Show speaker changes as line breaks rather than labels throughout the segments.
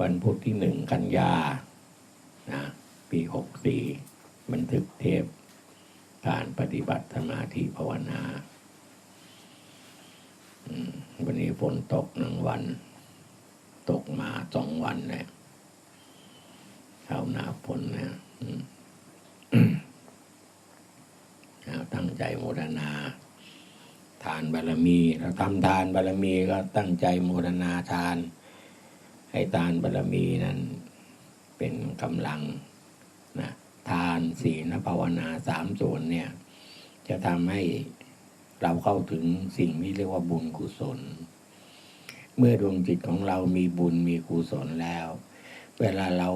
วันพุธที่หนึ่งกันยานะปีหกสี่บันทึกเทปการปฏิบัติสมาธิภาวนาวันนี้ฝนตกหนึ่งวัน ตกมาสองวันแล้วเข้าหนาฝนนะตั้งใจโมทนา ทานบารมีเราทำทานบารมีก็ตั้งใจโมทนาทาน ให้ทานบารมีนั้นเป็นกำลังนะทานศีลภาวนาสามส่วนเนี่ย จะทำให้เราเข้าถึงสิ่งที่เรียกว่าบุญกุศล เมื่อดวงจิตของเรามีบุญมีกุศลแล้ว เวลาเรา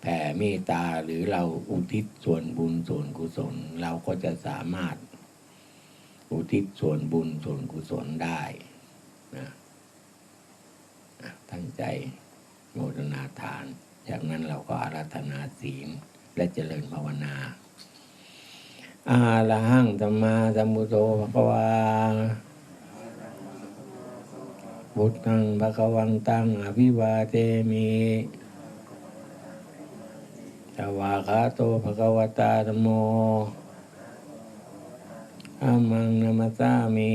แผ่เมตตาหรือเราอุทิศส่วนบุญส่วนกุศล เราก็จะสามารถอุทิศส่วนบุญส่วนกุศลได้นะ ตั้งใจโมทนาทาน จากนั้นเราก็อาราธนาศีลและเจริญภาวนา อาละหังธรรมาสัมพุทโธภะคะวาบุตตังภะคะวังตังอภิวาเทมิสวาคาโตภะคะวตาธมโมอามังนามาสามิ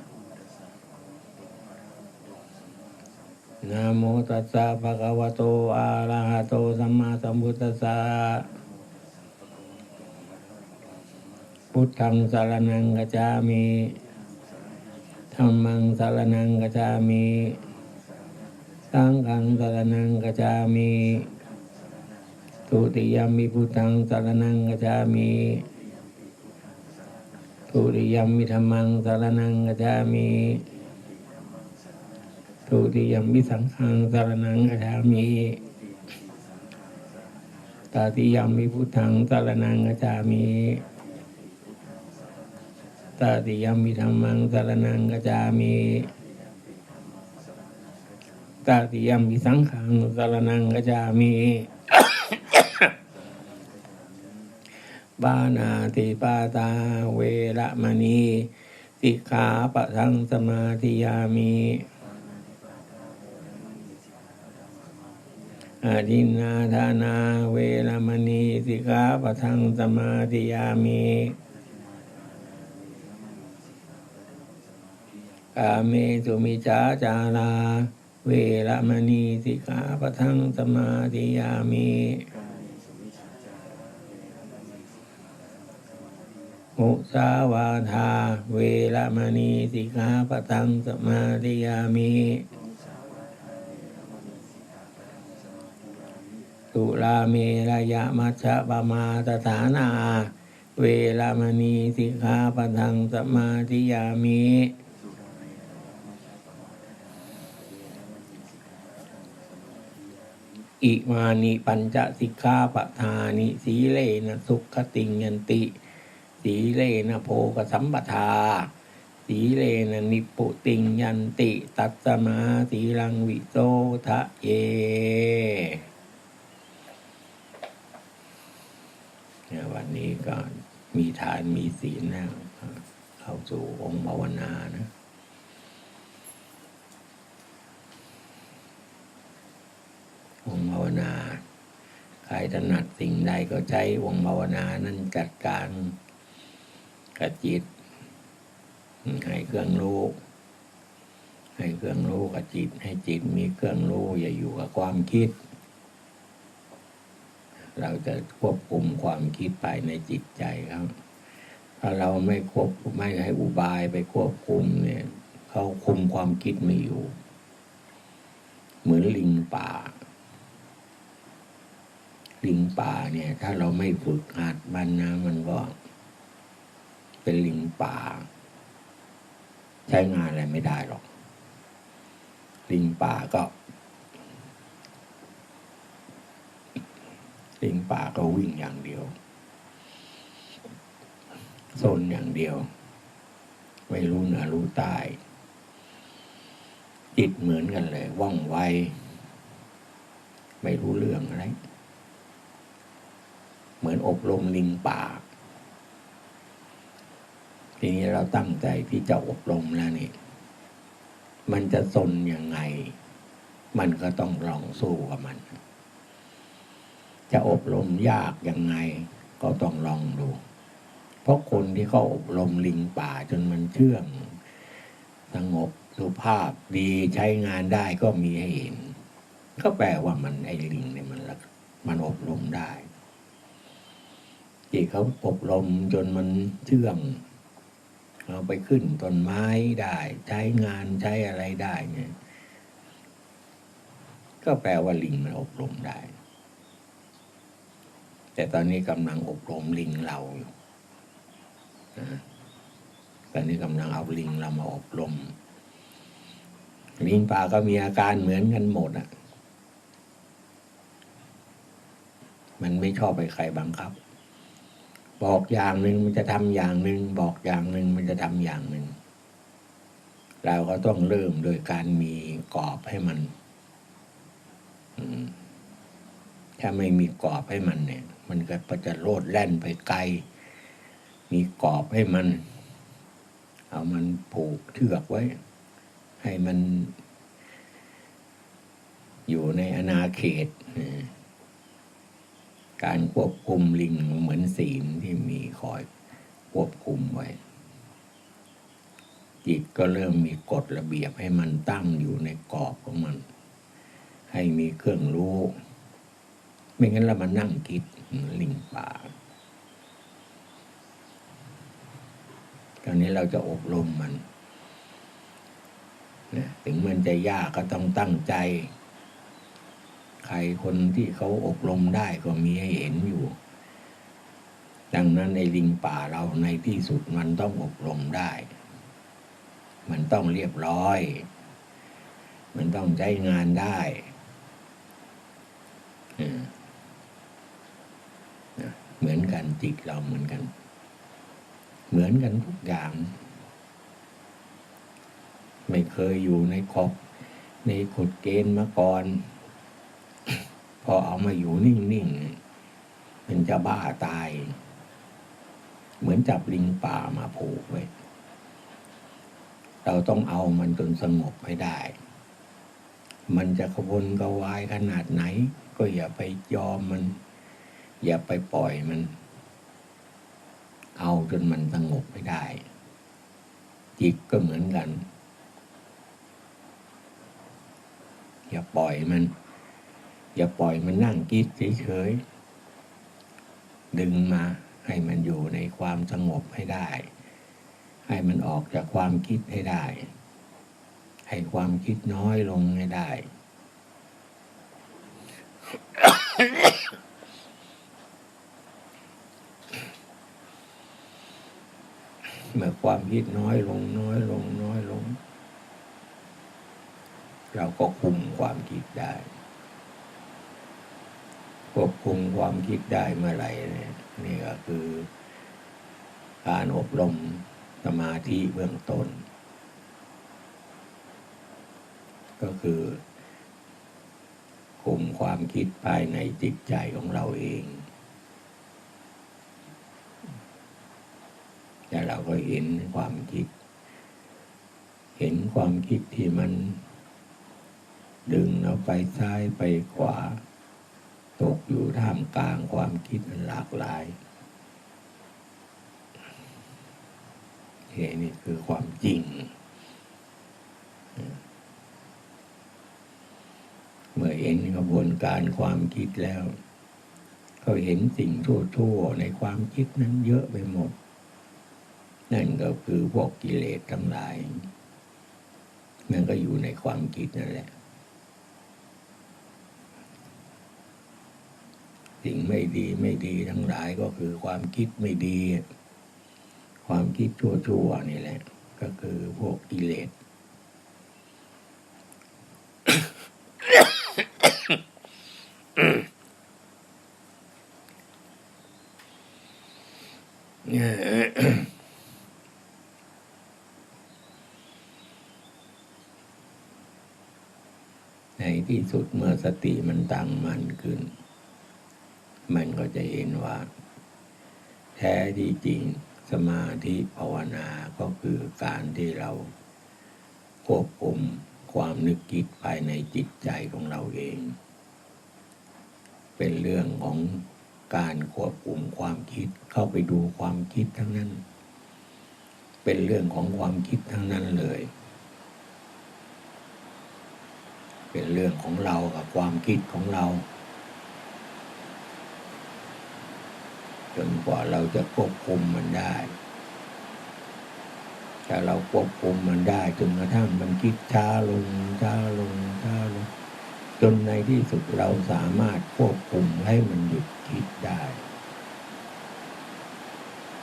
นะโมตัสสะภะคะวะโตอะระหะโตสัมมาสัมพุทธัสสะพุทธังสารนังกัจจามิธัมมังสารนังกัจจามิสังฆังสารนังกัจจามิทุติยมิพุทธังสารนังกัจจามิทุติยมิธัมมังสารนังกัจจามิ ทุติยมวิสังฆังสารนังกัจามิตาติยมวิพุทธังสารนังกัจามิตาติยมวิธรรมังสารนังกัจามิตาติยมวิสังฆังสารนังกัจามิบานาติปาตาเวระมณีสิกขาปะทังสมาธิยามิ อาทินนาทานาเวรมณีสิกขาปะทังสมาธิยามิกาเมสุมิจาจารา เวรมณีสิกขาปะทังสมาธิยามิมุสาวาทา เวรมณีสิกขาปะทังสมาธิยามิ สุราเมรยะมัชฌะปมาตฐานา เวรามณีสิกขาปะทังสมาธิยามิอิมานิปัญจสิกขาปทานิสีเลนะสุขติงยันติ สีเลนะโพกสัมปทา สีเลนะนิปุติงยันติ ตัสมาสีลังวิโสทะเย เนี่ยวันนี้ก็มีทานมีศีลนะเข้าสู่องค์ภาวนานะองค์ภาวนาใครถนัดสิ่งใดก็ใช้องค์ภาวนานั้นจัดการกับจิตให้เครื่องรู้ให้เครื่องรู้กับจิต ให้จิตมีเครื่องรู้อย่าอยู่กับความคิด เราจะควบคุมความคิดภายในจิตใจครับ ถ้าเราไม่ควบไม่ให้อุบายไปควบคุมเนี่ยเขาคุมความคิดไม่อยู่ เหมือนลิงป่า ลิงป่าเนี่ย ถ้าเราไม่ฝึกหัดมันนะมันก็ เป็นลิงป่า ใช้งานอะไรไม่ได้หรอก ลิงป่าก็ ลิงป่าก็วิ่งอย่างเดียวโซนอย่างเดียว ไม่รู้เหนือรู้ใต้จิตเหมือนกันเลย ว่องไว ไม่รู้เรื่องอะไร เหมือนอบรมลิงป่าทีนี้เราตั้งใจที่จะอบรมแล้วนี่ มันจะสนยังไง มันก็ต้องลองสู้กับมัน จะอบรมยากยังไงก็ต้องลองดู เพราะคนที่เขาอบรมลิงป่าจนมันเชื่องสงบสุภาพดีใช้งานได้ก็มีให้เห็น ก็แปลว่ามันไอ้ลิงเนี่ยมันมันอบรมได้ที่เขาอบรมจนมันเชื่องเอาไปขึ้นต้นไม้ได้ ใช้งานใช้อะไรได้เนี่ยก็แปลว่าลิงมันอบรมได้ แต่ตอนนี้กำลังอบรมลิงเราอยู่นะตอนนี้กำลังเอาลิงเรามาอบรม ลิงป่าก็มีอาการเหมือนกันหมดอะ มันไม่ชอบไปใครบังคับ บอกอย่างหนึ่งมันจะทำอย่างหนึ่งบอกอย่างหนึ่งมันจะทำอย่างหนึ่งเราก็ต้องเริ่มโดยการมีกรอบให้มันถ้าไม่มีกรอบให้มันเนี่ย มันก็จะโลดแล่นไปไกล มีกรอบให้มัน เอามันผูกเชือกไว้ ให้มัน อยู่ในอนาเขต การควบคุมลิงเหมือนศีลที่มีคอยควบคุมไว้ จิตก็เริ่มมีกฎระเบียบให้มันตั้งอยู่ในกรอบของมัน ให้มีเครื่องรู้ ไม่งั้นเรามานั่งคิดลิงป่าตอนนี้เราจะอบรมมันนะถึงมันจะยากก็ต้องตั้งใจ ใครคนที่เขาอบรมได้ก็มีให้เห็นอยู่ ดังนั้นในลิงป่าเราในที่สุดมันต้องอบรมได้ มันต้องเรียบร้อย มันต้องใช้งานได้อืมนะ เหมือนกันจิตเราเหมือนกัน เหมือนกันทุกอย่าง ไม่เคยอยู่ในขอบในกฎเกณฑ์มาก่อน พอเอามาอยู่นิ่งๆมันจะบ้าตาย เหมือนจับลิงป่ามาผูกไว้ เราต้องเอามันจนสงบให้ได้ มันจะขบวนกระวายขนาดไหน ก็อย่าไปยอมมัน อย่าไปปล่อยมัน เอาจนมันสงบให้ได้ จิตก็เหมือนกัน อย่าปล่อยมัน อย่าปล่อยมันนั่งคิดเฉยๆดึงมาให้มันอยู่ในความสงบให้ได้ ให้มันออกจากความคิดให้ได้ ให้ความคิดน้อยลงให้ได้ เมื่อความคิดน้อยลงน้อยลงน้อยลง เราก็คุมความคิดได้ควบคุมความคิดได้เมื่อไหร่เนี่ยนี่ก็คือ การอบรมสมาธิเบื้องต้น ก็คือคุมความคิดภายในจิตใจของเราเอง แต่เราก็เห็นความคิด เห็นความคิดที่มัน ดึงเราไปซ้ายไปขวา ตกอยู่ท่ามกลางความคิดอันหลากหลายเฮ้นี่คือความจริง เมื่อเห็นกระบวนการความคิดแล้ว ก็เห็นสิ่งทั่วๆในความคิดนั้นเยอะไปหมด นั่นก็คือพวกกิเลสทั้งหลายมันก็อยู่ในความคิดนั่นแหละ สิ่งไม่ดีไม่ดีทั้งหลายก็คือความคิดไม่ดี ความคิดชั่วๆนี่แหละ ก็คือพวกกิเลส ที่สุดเมื่อสติมันตั้งมันขึ้น มันก็จะเห็นว่า แท้ที่จริงสมาธิภาวนาก็คือการที่เราควบคุมความนึกคิดภายในจิตใจของเราเอง เป็นเรื่องของการควบคุมความคิดเข้าไปดูความคิดทั้งนั้น เป็นเรื่องของความคิดทั้งนั้นเลย เป็นเรื่องของเรากับความคิดของเรา จนกว่าเราจะควบคุมมันได้ถ้าเราควบคุมมันได้จนกระทั่งมันคิดช้าลงช้าลงช้าลง จนในที่สุดเราสามารถควบคุมให้มันหยุดคิดได้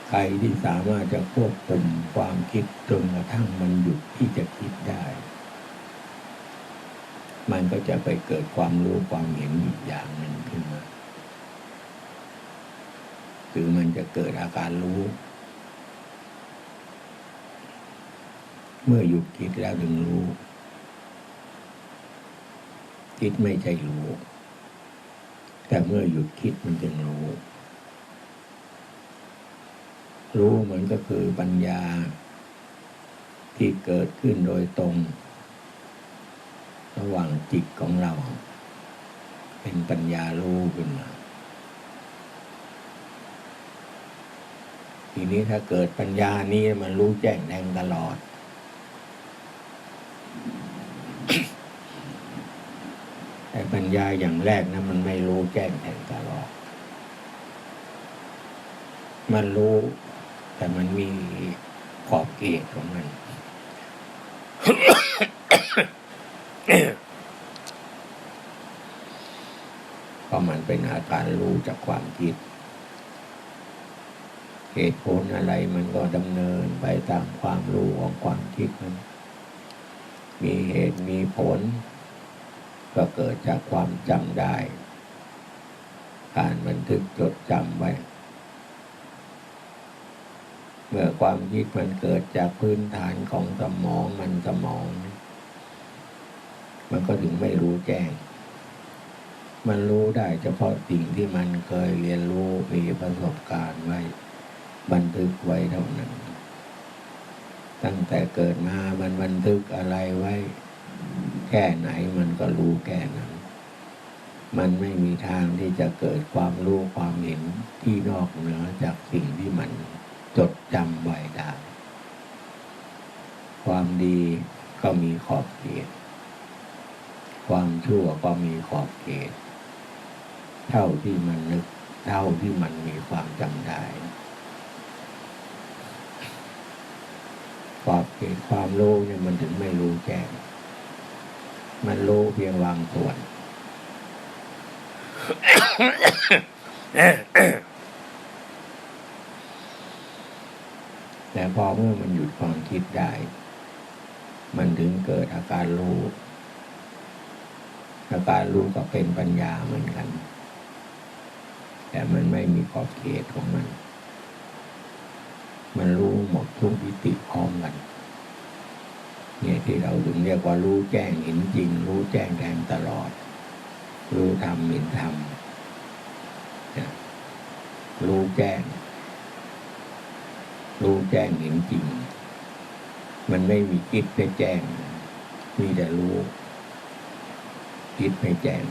ใครที่สามารถจะควบคุมความคิดจนกระทั่งมันหยุดที่จะคิดได้ มันก็จะไปเกิดความรู้ความเห็นอีกอย่างหนึ่งขึ้นมา คือมันจะเกิดอาการรู้ เมื่อหยุดคิดแล้วถึงรู้ คิดไม่ใช่รู้ แต่เมื่อหยุดคิดมันจึงรู้ รู้มันก็คือปัญญาที่เกิดขึ้นโดยตรง ระหว่างจิตของเรา เป็นปัญญารู้ขึ้นมา ทีนี้ถ้าเกิดปัญญานี้มันรู้แจ้งแทงตลอด แต่ปัญญาอย่างแรกนะมันไม่รู้แจ้งแทงตลอด มันรู้ แต่มันมีขอบเขตของมัน เพราะมันเป็นอาการรู้จากความคิด เหตุผลอะไรมันก็ดำเนินไปตามความรู้ของความคิดมันมีเหตุมีผล ก็เกิดจากความจำได้ การบันทึกจดจำไว้ เมื่อความคิดมันเกิดจากพื้นฐานของสมองมันสมอง มันก็ถึงไม่รู้แจ้ง มันรู้ได้เฉพาะสิ่งที่มันเคยเรียนรู้มีประสบการณ์ไว้ บันทึกไว้เท่านั้น ตั้งแต่เกิดมามันบันทึกอะไรไว้ แค่ไหนมันก็รู้แค่นั้น มันไม่มีทางที่จะเกิดความรู้ความเห็นที่นอกเหนือจากสิ่งที่มันจดจำไว้ได้ ความดีก็มีขอบเขต ความชั่วก็มีขอบเขต เท่าที่มันนึก เท่าที่มันมีความจำได้ขอบเขตความรู้เนี่ยมันถึงไม่รู้แจ้งมันรู้เพียงวางส่วน แต่พอเมื่อมันหยุดความคิดได้ มันถึงเกิดอาการรู้ อาการรู้ก็เป็นปัญญาเหมือนกัน แต่มันไม่มีขอบเขตของมัน มันรู้หมดทุกวิติพร้อมกันเนี่ยที่เราถึงเรียกว่ารู้แจ้งเห็นจริง รู้แจ้งแทงตลอด รู้ธรรมเห็นธรรมรู้แจ้ง รู้แจ้งเห็นจริง มันไม่มีคิดไปแจ้ง มีแต่รู้ คิดไม่แจ้ง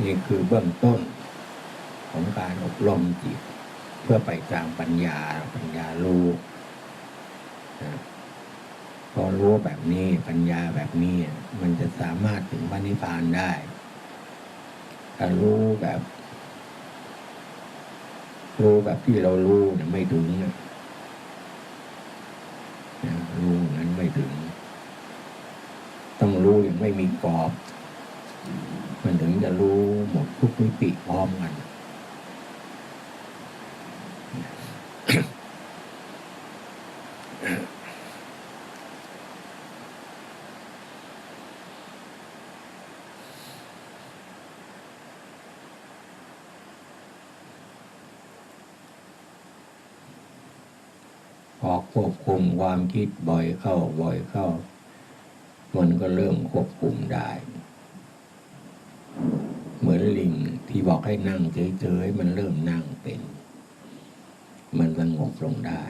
นี่คือเบื้องต้นของการอบรมจิต เพื่อไปตามปัญญาปัญญารู้นะพอรู้แบบนี้ปัญญาแบบนี้มันจะสามารถถึงพระนิพพานได้ถ้ารู้แบบ รู้แบบที่เรารู้เนี่ยไม่ถึงนะ นะรู้นั้นไม่ถึง ต้องรู้อย่างไม่มีกรอบ มันถึงจะรู้หมดทุกมิติพร้อมกัน อ ควบคุมความคิดบ่อยเข้าบ่อยเข้า มันก็เริ่มควบคุมได้ เหมือนลิงที่บอกให้นั่งเฉยๆมันเริ่มนั่งเป็น มันสงบลงได้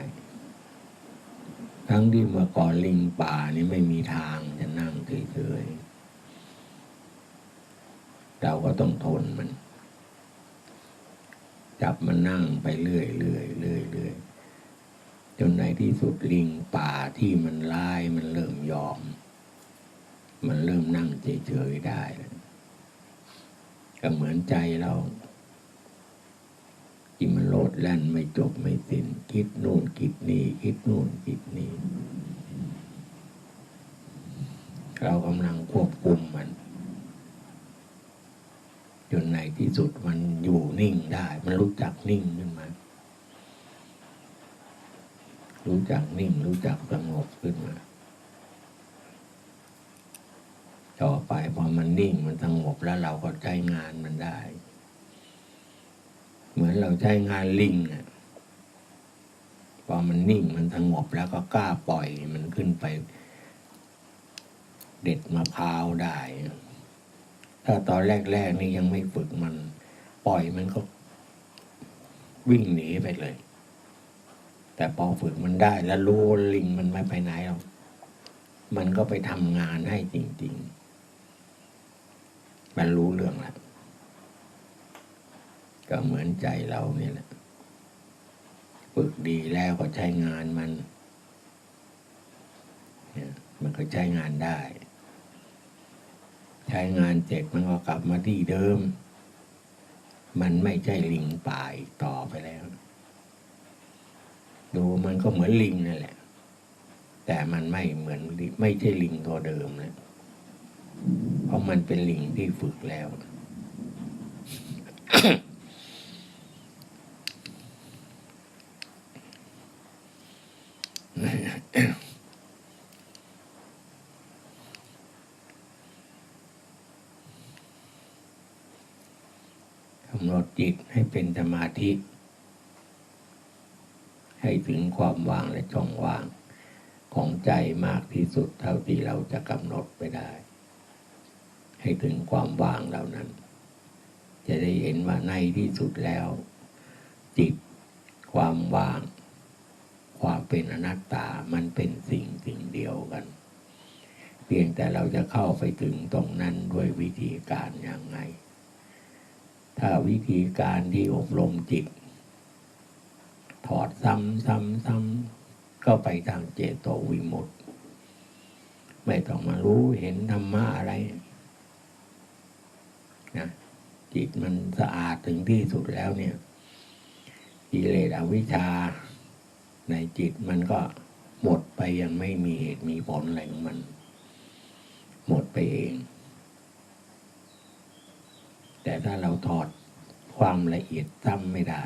ทั้งที่เมื่อก่อนลิงป่านี่ไม่มีทางจะนั่งเฉยๆเราก็ต้องทนมัน จับมันนั่งไปเรื่อยๆเรื่อยๆ จนในที่สุดลิงป่าที่มันไล่มันเริ่มยอม มันเริ่มนั่งเฉยๆได้แล้วก็เหมือนใจเราที่มันโลดแล่นไม่จบไม่สิ้นคิดนู่นคิดนี่คิดนู่นคิดนี่เรากำลังควบคุมมัน จนในที่สุดมันอยู่นิ่งได้ มันรู้จักนิ่งขึ้นมา รู้จักนิ่งรู้จักสงบขึ้นมา ต่อไปพอมันนิ่งมันสงบแล้วเราก็ใช้งานมันได้ เหมือนเราใช้งานลิงอะพอมันนิ่งมันสงบแล้วก็กล้าปล่อยมันขึ้นไป เด็ดมะพร้าวได้ ถ้าตอนแรกๆนี่ยังไม่ฝึกมัน ปล่อยมันก็วิ่งหนีไปเลย แต่พอฝึกมันได้แล้วรู้ลิงมันไม่ไปไหนหรอกมันก็ไปทำงานให้จริง ๆ มันรู้เรื่องแล้วก็เหมือนใจเราเนี่ยแหละฝึกดีแล้วก็ใช้งานมันเนี่ยมันก็ใช้งานได้ ใช้งานเสร็จมันก็กลับมาที่เดิม มันไม่ใช่ลิงป่าอีกต่อไปแล้ว ดูมันก็เหมือนลิงนั่นแหละ แต่มันไม่เหมือนไม่ใช่ลิงตัวเดิมแล้วเพราะมันเป็นลิงที่ฝึกแล้ว กำหนดจิตให้เป็นสมาธิ ให้ถึงความว่างและช่องว่าง ของใจมากที่สุดเท่าที่เราจะกำหนดไปได้ ให้ถึงความว่างเหล่านั้น จะได้เห็นว่าในที่สุดแล้ว จิต ความว่าง ความเป็นอนัตตามันเป็นสิ่งสิ่งเดียวกัน เพียงแต่เราจะเข้าไปถึงตรงนั้นด้วยวิธีการอย่างไงถ้าวิธีการที่อบรมจิต ถอดซ้ำซ้ำซ้ำก็ไปทางเจโตวิมุตติ ไม่ต้องมารู้เห็นธรรมะอะไรนะจิตมันสะอาดถึงที่สุดแล้วเนี่ยกิเลสอวิชชา ในจิตมันก็หมดไปยังไม่มีเหตุมีผลอะไรของมัน หมดไปเอง แต่ถ้าเราถอดความละเอียดซ้ำไม่ได้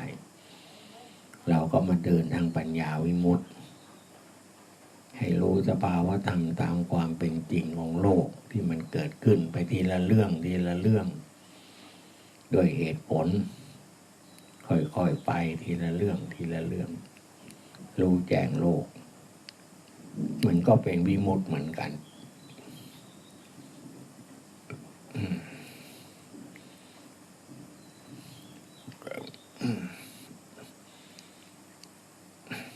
เราก็มาเดินทางปัญญาวิมุตติ ให้รู้สภาวะธรรมตามความเป็นจริงของโลกที่มันเกิดขึ้นไปทีละเรื่องทีละเรื่อง ด้วยเหตุผล ค่อยๆไปทีละเรื่องทีละเรื่อง รู้แจ้งโลก มันก็เป็นวิมุตติเหมือนกัน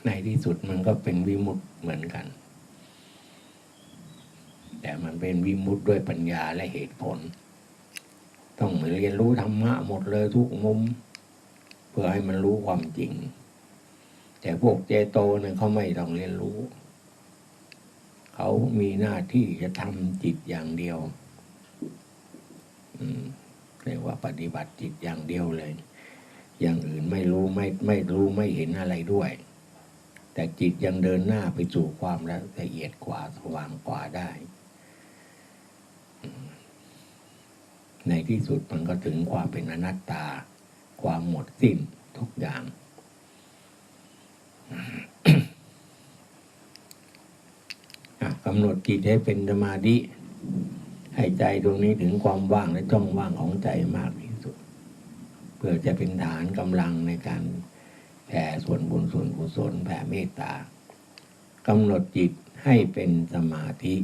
ในที่สุดมันก็เป็นวิมุตติ เหมือนกัน แต่มันเป็นวิมุตติด้วยปัญญาและเหตุผล ต้องเรียนรู้ธรรมะหมดเลยทุกมุม เพื่อให้มันรู้ความจริง แต่พวกเจโตเนี่ยเขาไม่ต้องเรียนรู้ เขามีหน้าที่จะทำจิตอย่างเดียวเรียกว่าปฏิบัติจิตอย่างเดียวเลย อย่างอื่นไม่รู้ไม่ไม่รู้ไม่เห็นอะไรด้วย แต่จิตยังเดินหน้าไปสู่ความละเอียดกว่าสว่างกว่าได้ ในที่สุดมันก็ถึงความเป็นอนัตตา ความหมดสิ้นทุกอย่าง กำหนดจิตให้เป็นสมาธิให้ใจตรงนี้ถึงความว่างและจ้องว่างของใจมากที่สุด เพื่อจะเป็นฐานกำลังในการ แผ่ส่วนบุญส่วนกุศลแผ่เมตตากำหนดจิตให้เป็นสมาธิ